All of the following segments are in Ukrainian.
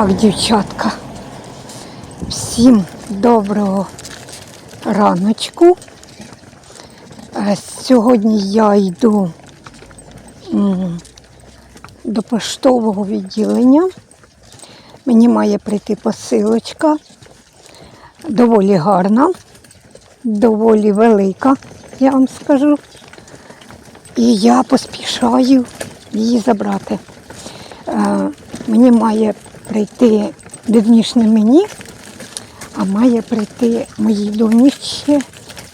Так, дівчатка, всім доброго раночку. Е, Сьогодні я йду до поштового відділення. Мені має прийти посилочка. Доволі гарна, доволі велика, я вам скажу. І я поспішаю її забрати. Е, мені має прийти, вірніше не мені, а має прийти моїй донечці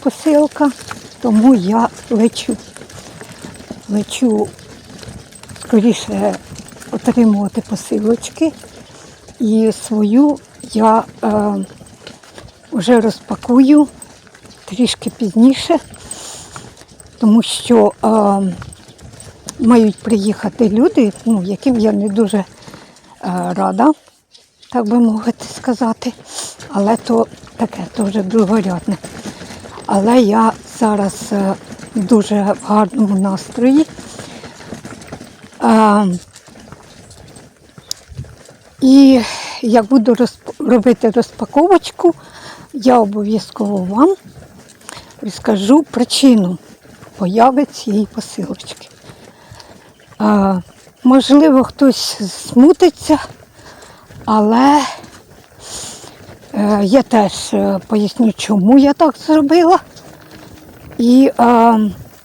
посилка, тому я лечу. Лечу скоріше отримувати посилочки. І свою я е, вже розпакую трішки пізніше, тому що е, мають приїхати люди, ну, яким я не дуже рада, так би мовити сказати. Але то таке теж другорядне. Але я зараз е, дуже в гарному настрої. Е, і як буду розп- робити розпаковочку, я обов'язково вам розкажу причину появи цієї посилочки. А, можливо, хтось смутиться, але е, я теж е, поясню, чому я так зробила. І е,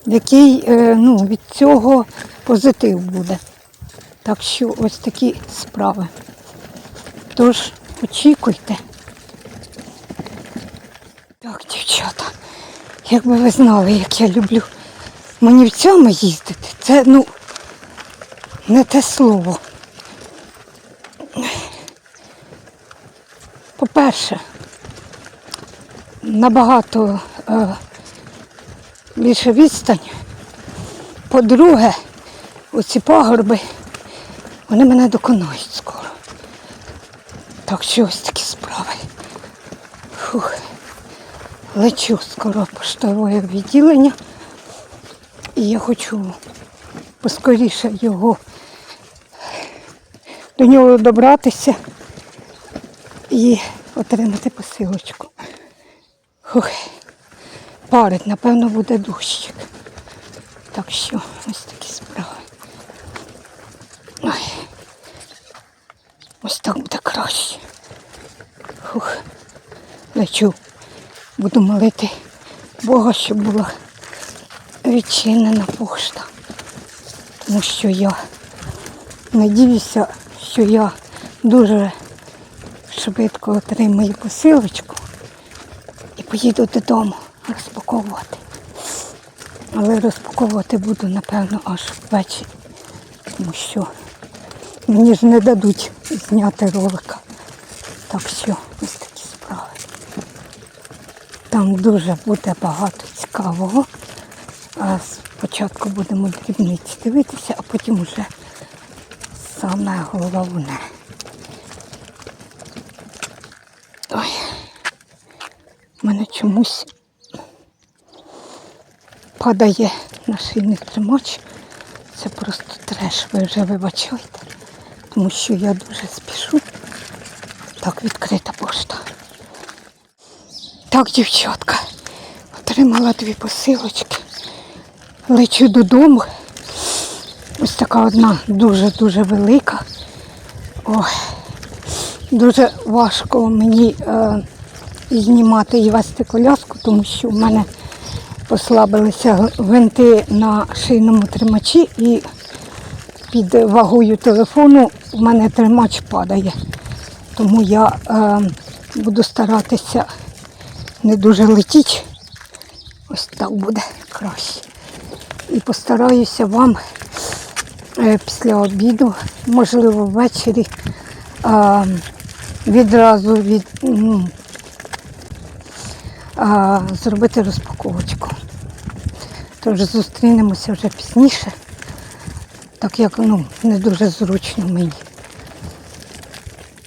який е, ну, від цього позитив буде. Так що ось такі справи. Тож очікуйте. Так, дівчата, якби ви знали, як я люблю манівцями їздити, це ну не те слово. По-перше, набагато е, більше відстань. По-друге, оці пагорби, вони мене доконають скоро. Так що ось такі справи. Фух. Лечу скоро поштове відділення. І я хочу поскоріше його до нього добратися і отримати посилочку. Фух. Парить, напевно, буде дощик. Так що ось такі справи. Ой. Ось так буде краще. Фух. Лечу. Буду молити Бога, щоб була відчинена пошта. Тому що я надіюся, що я дуже швидко отримаю посилочку і поїду додому розпаковувати. Але розпаковувати буду, напевно, аж ввечері. Тому що мені ж не дадуть зняти ролика. Так що ось такі справи. Там дуже буде багато цікавого. А спочатку будемо дрібниці дивитися, а потім вже саме головне. Ой, мене чомусь падає нашийний тримач. Це просто треш, ви вже вибачайте, тому що я дуже спішу. Так, відкрита пошта. Так, дівчатка, отримала дві посилочки. Лечу додому. Ось така одна дуже-дуже велика. Ой, дуже важко мені е, знімати і вести коляску, тому що в мене послабилися гвинти на шийному тримачі і під вагою телефону в мене тримач падає. Тому я е, буду старатися не дуже летіти. Ось так буде краще. І постараюся вам після обіду, можливо, ввечері е, відразу від, е, зробити розпаковочку. Тож зустрінемося вже пізніше, так як ну, не дуже зручно мені.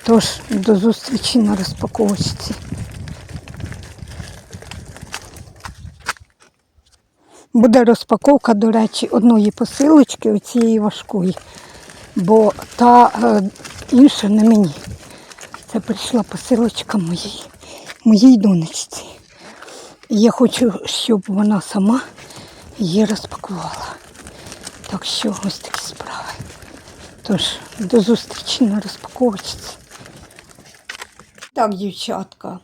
Тож до зустрічі на розпаковочці. Буде розпаковка, до речі, одної посилочки, оцієї важкої, бо та е, інша не мені. Це прийшла посилочка моїй, моїй донечці. Я хочу, щоб вона сама її розпакувала. Так що ось такі справи. Тож, до зустрічі на розпаковочці. Так, дівчатка,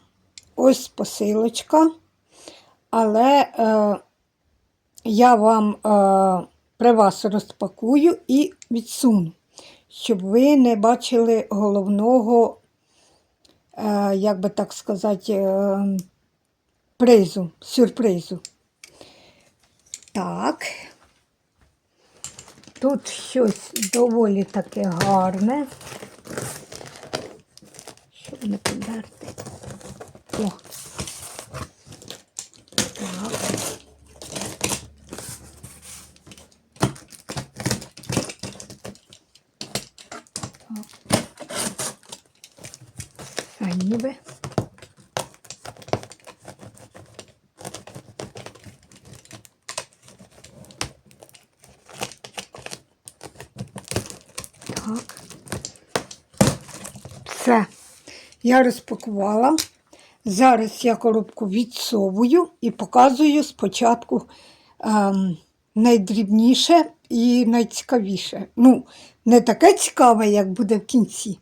ось посилочка. Але е, я вам е, при вас розпакую і відсуну, щоб ви не бачили головного, е, як би так сказати, е, призу, сюрпризу. Так. Тут щось доволі таке гарне. Щоб не подерти. О. Так. А ніби. Так. Все. Я розпакувала. Зараз я коробку відсовую і показую спочатку ем, найдрібніше і найцікавіше. Ну, не таке цікаве, як буде в кінці,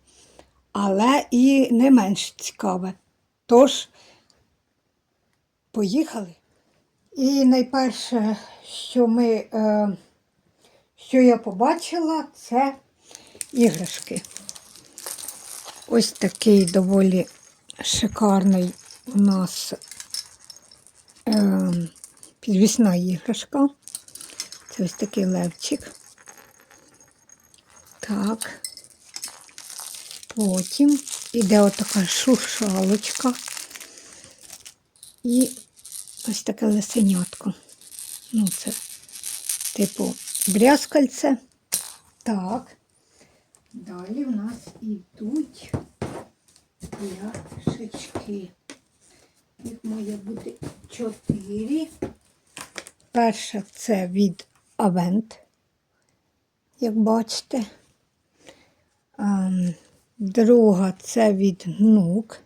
але і не менш цікаве. Тож, поїхали. І найперше, що ми, е, що я побачила, це іграшки. Ось такий доволі шикарний у нас е, підвісна іграшка. Це ось такий левчик. Так. Потім іде отака шуршалочка. І ось таке лисенятко. Ну, це, типу, брязкальце. Так. Далі в нас ідуть пляшечки. Їх має бути чотири. Перша це від Авент, як бачите. Ем, Друга це від Нук.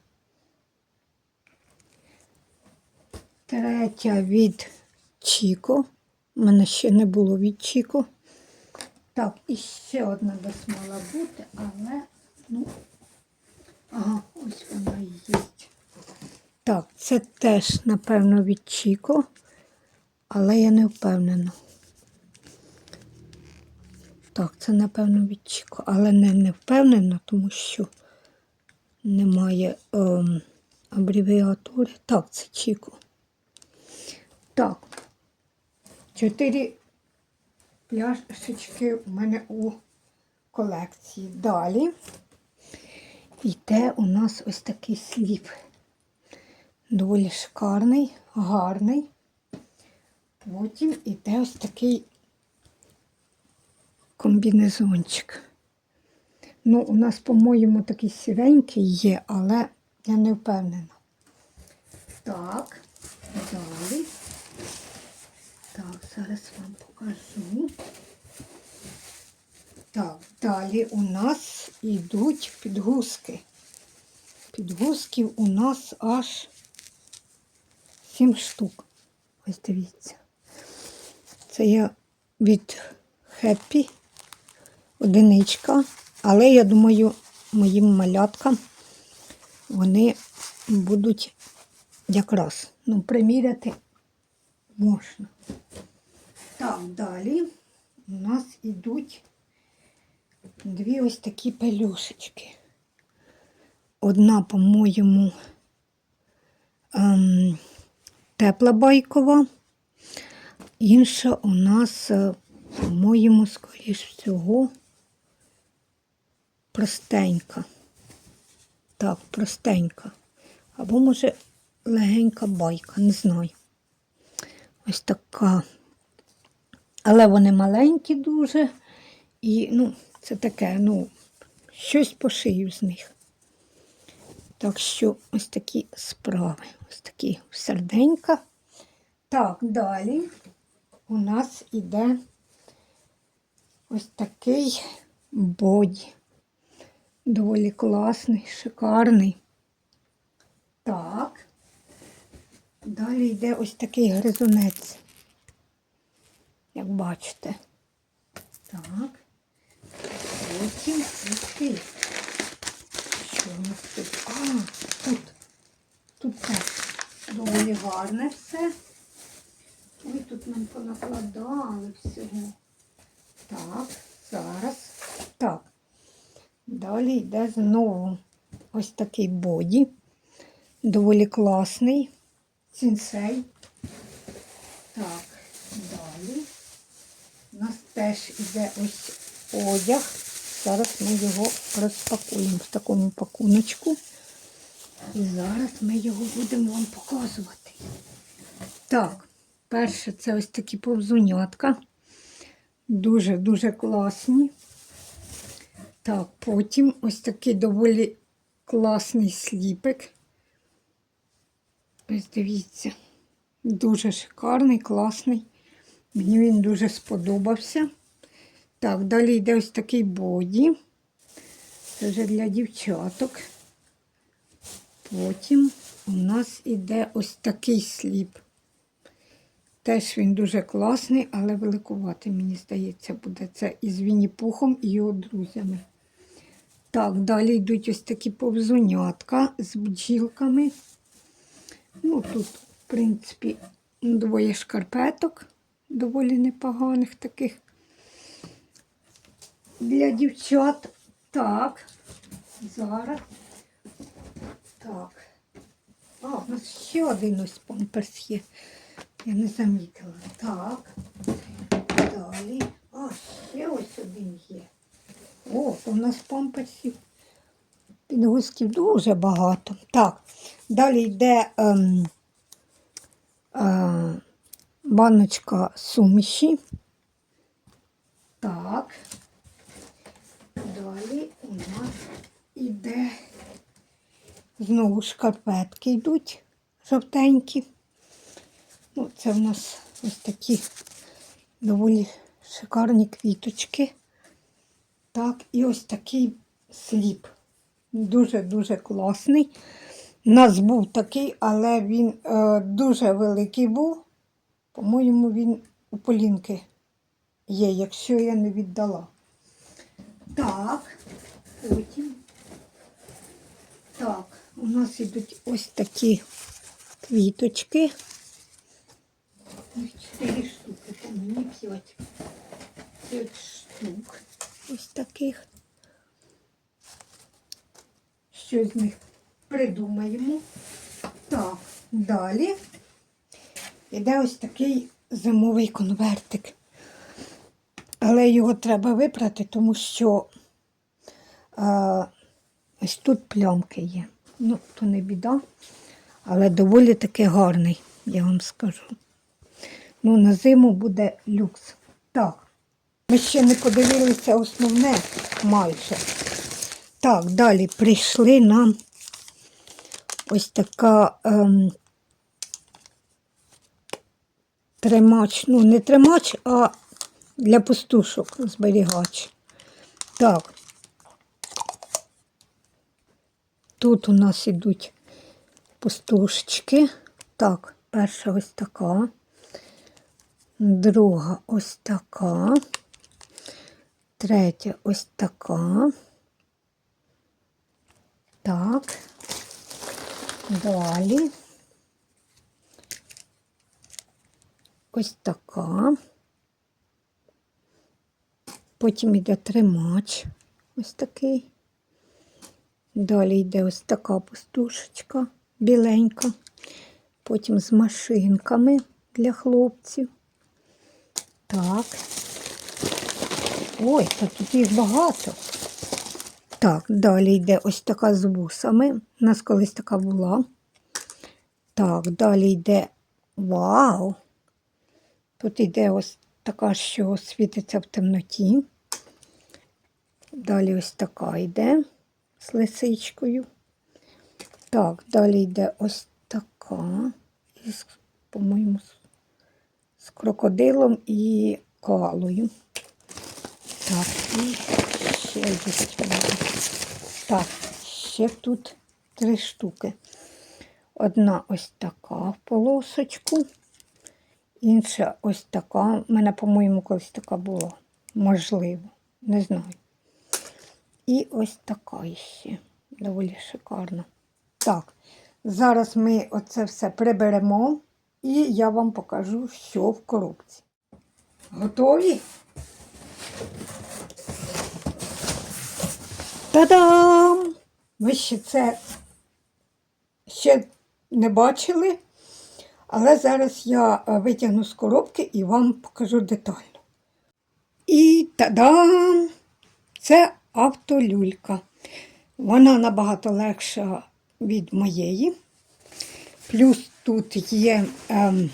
Третя від Чіко. У мене ще не було від Чіко. Так, і ще одна десь мала бути, але, ну, ага, ось вона є. Так, це теж, напевно, від Чіко, але я не впевнена. Так, це, напевно, від Чіко, але не, не впевнена, тому що немає ем, абревіатури. Так, це Чіко. Так, чотири пляшечки у мене у колекції. Далі йде у нас ось такий сліп. Доволі шикарний, гарний. Потім йде ось такий комбінезончик. Ну, у нас, по-моєму, такий сіренький є, але я не впевнена. Так, далі. Так, зараз вам покажу. Так, далі у нас йдуть підгузки. Підгузків у нас аж 7 штук. Ось дивіться. Це я від Happy одиничка. Але я думаю, моїм маляткам вони будуть якраз ну, приміряти можна. Так, далі у нас йдуть дві ось такі пелюшечки. Одна, по-моєму, ем, тепла байкова, інша у нас, е, по-моєму, скоріш всього, простенька. Так, простенька. Або, може, легенька байка, не знаю. Ось така. Але вони маленькі дуже. І, ну, це таке, ну, щось пошию з них. Так що ось такі справи. Ось такі серденька. Так, далі у нас іде ось такий боді. Доволі класний, шикарний. Так. Далі йде ось такий гризунець. Як бачите. Так. Потім ось. Що у нас тут? А, тут. Тут теж доволі гарне все. Ой, тут нам понакладали всього. Так, зараз. Так. Далі йде знову ось такий боді. Доволі класний. Сінсей. Так. У нас теж іде ось одяг. Зараз ми його розпакуємо в такому пакуночку. І зараз ми його будемо вам показувати. Так, перше це ось такі повзунятка. Дуже-дуже класні. Так, потім ось такий доволі класний сліпик. Ось дивіться. Дуже шикарний, класний. Мені він дуже сподобався. Так, далі йде ось такий боді. Це вже для дівчаток. Потім у нас іде ось такий сліп. Теж він дуже класний, але великуватий, мені здається, буде. Це із Вінні-Пухом і його друзями. Так, далі йдуть ось такі повзунятка з бджілками. Ну, тут, в принципі, двоє шкарпеток, доволі непоганих таких. Для дівчат. Так, зараз. Так. А, у нас ще один ось памперс є. Я не замітила. Так. Далі. А, ще ось один є. О, у нас памперсів підгузків дуже багато. Так, далі йде ем, е, баночка суміші. Так. Далі у нас іде знову шкарпетки йдуть жовтенькі. Ну, це в нас ось такі доволі шикарні квіточки. Так, і ось такий сліп. Дуже-дуже класний. У нас був такий, але він е, дуже великий був. По-моєму, він у Полінки є, якщо я не віддала. Так, потім. Так, у нас йдуть ось такі квіточки. Ось Чотири штуки, по мені п'ять. П'ять штук. Ось таких. Що з них придумаємо. Так, далі йде ось такий зимовий конвертик. Але його треба випрати, тому що а, ось тут плямки є. Ну, то не біда, але доволі таки гарний, я вам скажу. Ну, на зиму буде люкс. Так, ми ще не подивилися основне майже. Так, далі прийшли нам ось така ем, тримач, ну не тримач, а для пустушок зберігач. Так. Тут у нас ідуть пустушечки. Так, перша ось така, друга ось така, третя ось така. Так. Далі. Ось така. Потім йде тримач. Ось такий. Далі йде ось така пустушечка біленька. Потім з машинками для хлопців. Так. Ой, та тут їх багато. Так, далі йде ось така з вусами. У нас колись така була. Так, далі йде вау! Тут йде ось така, що світиться в темноті. Далі ось така йде з лисичкою. Так, далі йде ось така, із, по-моєму, з- крокодилом і коалою. Так, і ще є. Так, ще тут три штуки. Одна ось така в полосочку, інша ось така. У мене, по-моєму, колись така була. Можливо, не знаю. І ось така ще. Доволі шикарна. Так, зараз ми оце все приберемо і я вам покажу, що в коробці. Готові? Та-дам! Ви ще це ще не бачили, але зараз я е, витягну з коробки і вам покажу детально. І та-дам! Це автолюлька. Вона набагато легша від моєї. Плюс тут є ем,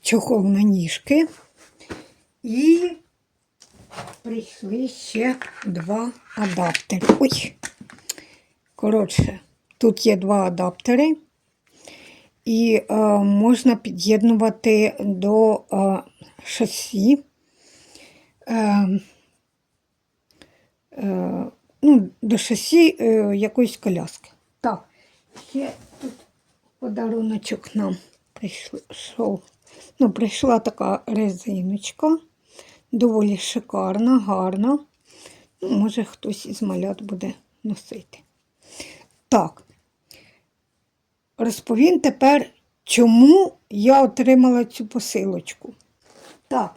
чохол на ніжки. І прийшли ще два адаптери. Ой. Коротше, тут є два адаптери, і е, можна під'єднувати до е, шасі. Е, е, ну, до шасі е, якоїсь коляски. Так, ще тут подаруночок нам прийшов. Ну, прийшла така резиночка, доволі шикарна, гарна. Ну, може, хтось із малят буде носити. Так, розповім тепер, чому я отримала цю посилочку. Так,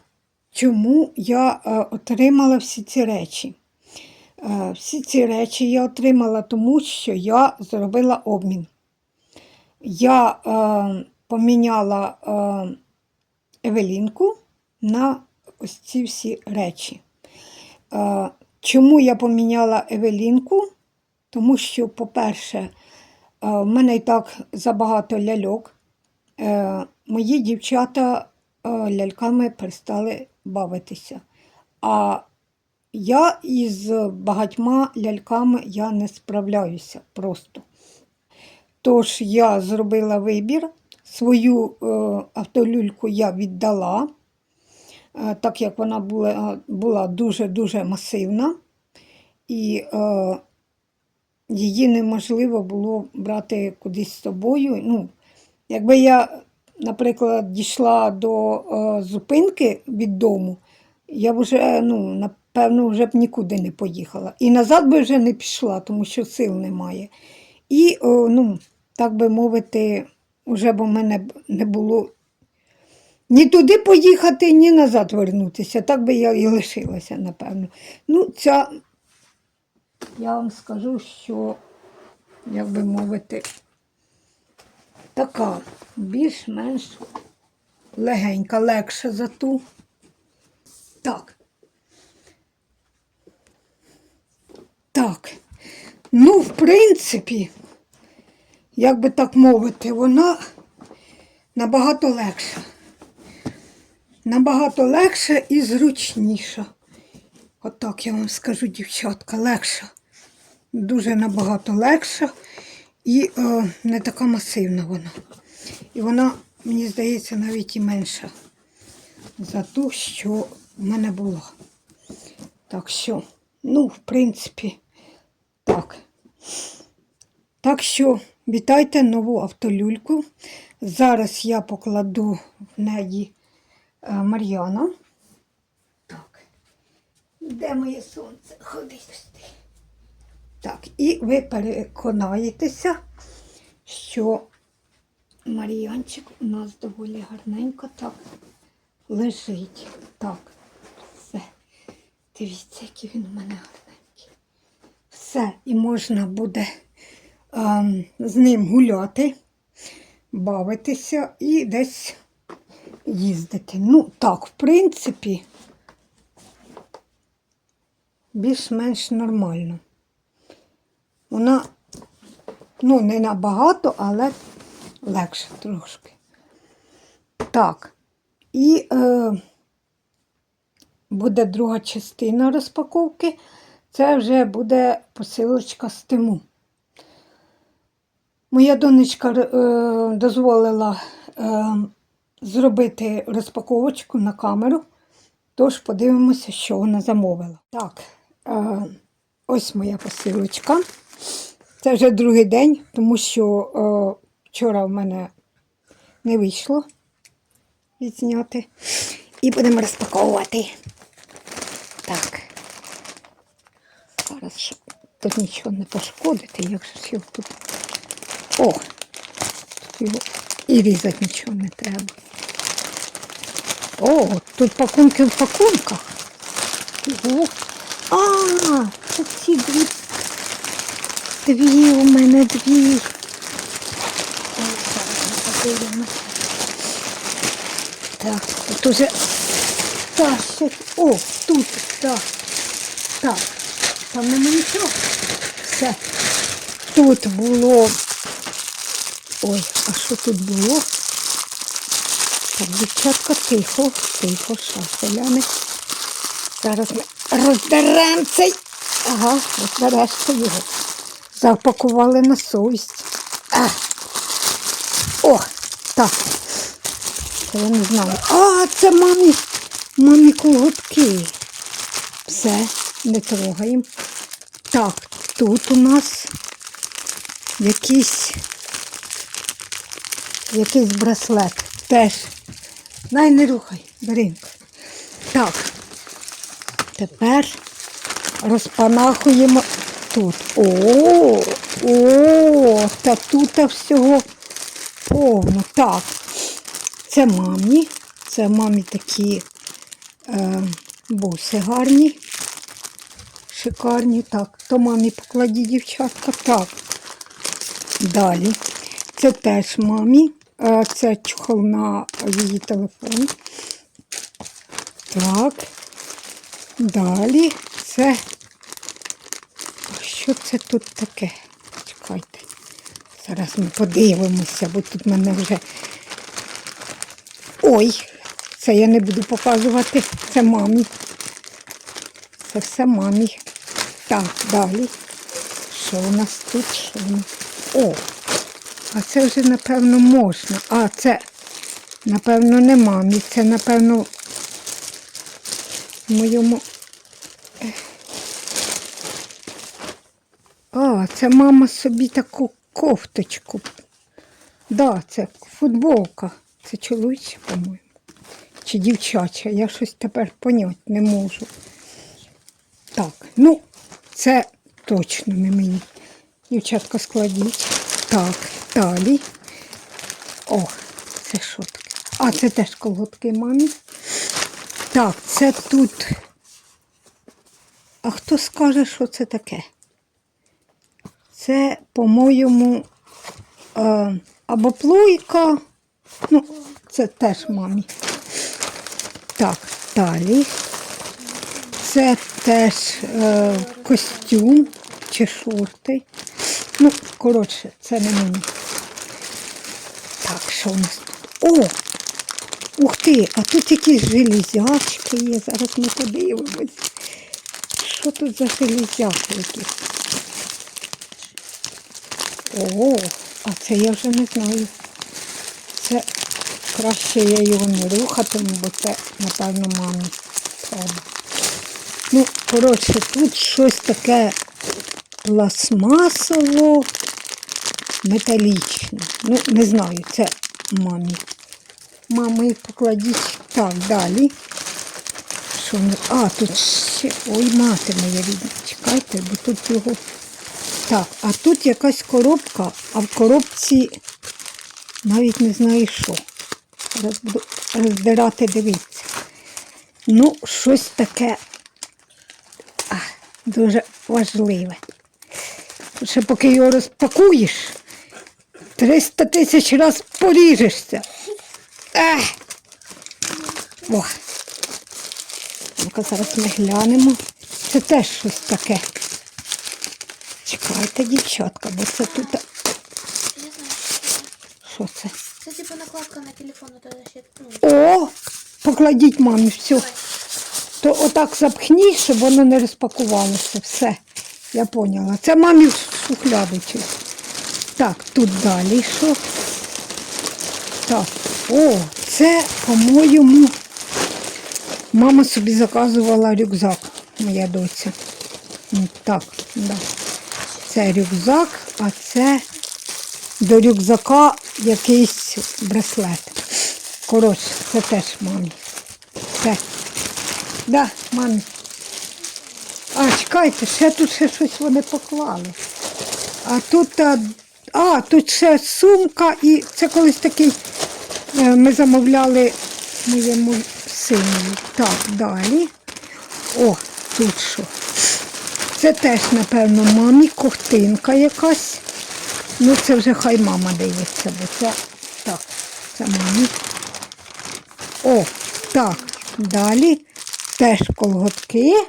чому я е, отримала всі ці речі? Е, всі ці речі я отримала тому, що я зробила обмін. Я е, поміняла е, Евелінку на ось ці всі речі. Е, чому я поміняла Евелінку? Тому що, по-перше, в мене і так забагато ляльок. Е, мої дівчата е, ляльками перестали бавитися. А я із багатьма ляльками я не справляюся просто. Тож я зробила вибір, свою е, автолюльку я віддала, е, так як вона була дуже-дуже масивна, і е, її неможливо було брати кудись з собою. Ну, якби я, наприклад, дійшла до е, зупинки від дому, я б вже, ну, напевно, вже б нікуди не поїхала. І назад би вже не пішла, тому що сил немає. І, о, ну, так би мовити, вже б у мене не було ні туди поїхати, ні назад вернутися. Так би я і лишилася, напевно. Ну, ця, я вам скажу, що, як би мовити, така більш-менш легенька, легша за ту. Так. Так. Ну, в принципі, як би так мовити, вона набагато легша. Набагато легша і зручніша. Отак я вам скажу, дівчатка, легша. Дуже набагато легша і е, не така масивна вона. І вона, мені здається, навіть і менша за ту, що в мене була. Так що, ну, в принципі, так. Так що вітайте нову автолюльку. Зараз я покладу в неї е, Мар'яна. Де моє сонце? Ходи сюди. Так, і ви переконаєтеся, що Мар'янчик у нас доволі гарненько так лежить. Так, все. Дивіться, який він у мене гарненький. Все, і можна буде ем, з ним гуляти, бавитися і десь їздити. Ну, так, в принципі, більш-менш нормально. Вона, ну, не набагато, але легше трошки. Так, і е, буде друга частина розпаковки. Це вже буде посилочка з тиму. Моя донечка е, дозволила е, зробити розпаковочку на камеру, тож подивимося, що вона замовила. Так, е, ось моя посилочка. Це вже другий день, тому що е, вчора в мене не вийшло відзняти. І будемо розпаковувати. Так. Зараз, щоб тут нічого не пошкодити, як же ж його тут. О! Тут його і різати нічого не треба. О, тут пакунки в пакунках. Ого. А, це ці дві. Дві у мене дві. Так, тут уже тащить. О, тут, так. Так, там нема нічого. Все. Тут було. Ой, а що тут було? Так, дівчатка, тихо, тихо, шафеляни. Зараз ми роздеремо цей. Ага, розберешся його. Запакували на совість. А. О, так. Це я не знаю. А, це мамі, мамі колготки. Все, не трогаємо. Так, тут у нас якийсь, якийсь браслет. Теж. Дай не рухай, Даринка. Тепер розпанахуємо тут. О, о, та тут всього повно. Так. Це мамі. Це мамі такі е, буси гарні. Шикарні. Так, то мамі покладі, дівчатка. Так. Далі. Це теж мамі. Е, Це чохол на її телефон. Так. Далі це. Що це тут таке? Чекайте. Зараз ми подивимося, бо тут в мене вже. Ой, це я не буду показувати. Це мамі. Це все мамі. Так, далі. Що у нас тут? О! А це вже, напевно, можна. А, це, напевно, не мамі. Це, напевно, моєму. А, це мама собі таку кофточку. Да, це футболка. Це чоловіча, по-моєму. Чи дівчача. Я щось тепер поняти не можу. Так, ну, це точно не мені. Дівчатка складіть. Так, далі. О, це що таке? А, це теж колготки мамі. Так, це тут. А хто скаже, що це таке? Це, по-моєму, е, або плойка. Ну, це теж мамі. Так, далі. Це теж е, костюм чи шорти. Ну, коротше, це не мені. Так, що у нас тут? О! Ух ти, а тут якісь железячки є. Зараз ми подивимось. Що тут за железяки якісь? О, а це я вже не знаю. Це краще я його не рухатиму, бо це, напевно, мамі треба. Ну, коротше, тут щось таке пластмасово металічне. Ну, не знаю, це мамі. Мами покладіть. Так, далі. Що? А, тут ще. Ой, мати моя рідна. Чекайте, бо тут його. Так, а тут якась коробка, а в коробці навіть не знаю що. Зараз роздирати, дивіться. Ну, щось таке а, дуже важливе. Ще поки його розпакуєш, 300 тисяч раз поріжешся. Ну-ка, зараз ми глянемо. Це теж щось таке. Чекайте, дівчатка, бо це тут. Я знаю, що це. Це? Типу накладка на телефон, то ще ну, О! Покладіть мамі, все. То отак запхні, щоб воно не розпакувалося. Все, я поняла. Це мамі в шухляду. Так, тут далі що? Так, о, це, по-моєму, мама собі заказувала рюкзак, моя доця. Так, да. Це рюкзак, а це до рюкзака якийсь браслет. Коротше, це теж мамі. Це. Да, мамі. А, чекайте, ще тут ще щось вони поклали. А тут, а, а, тут ще сумка і це колись такий е, ми замовляли моєму сину. Так, далі. О, тут що? Це теж, напевно, мамі ковтинка якась. Ну, це вже хай мама дивиться, бо це так, це мамі. О, так, далі теж колготки.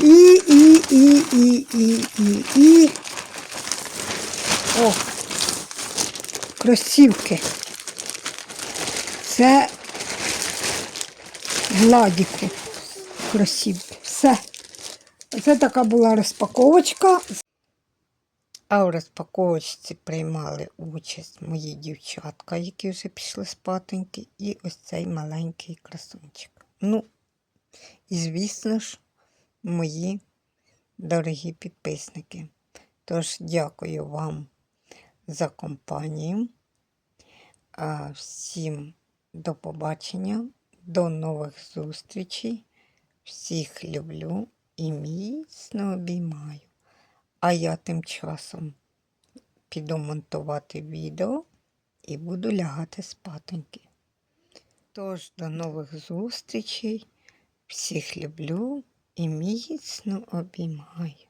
І, і, і, і, і, і, і. О, кросівки. Це Владіку кросівки. Все. Це така була розпаковочка. А у розпаковочці приймали участь мої дівчатка, які вже пішли спатоньки, і ось цей маленький красунчик. Ну, і звісно ж, мої дорогі підписники. Тож дякую вам за компанію. Всім до побачення, до нових зустрічей. Всіх люблю і міцно обіймаю. А я тим часом піду монтувати відео і буду лягати спатоньки. Тож, до нових зустрічей. Всіх люблю і міцно обіймаю.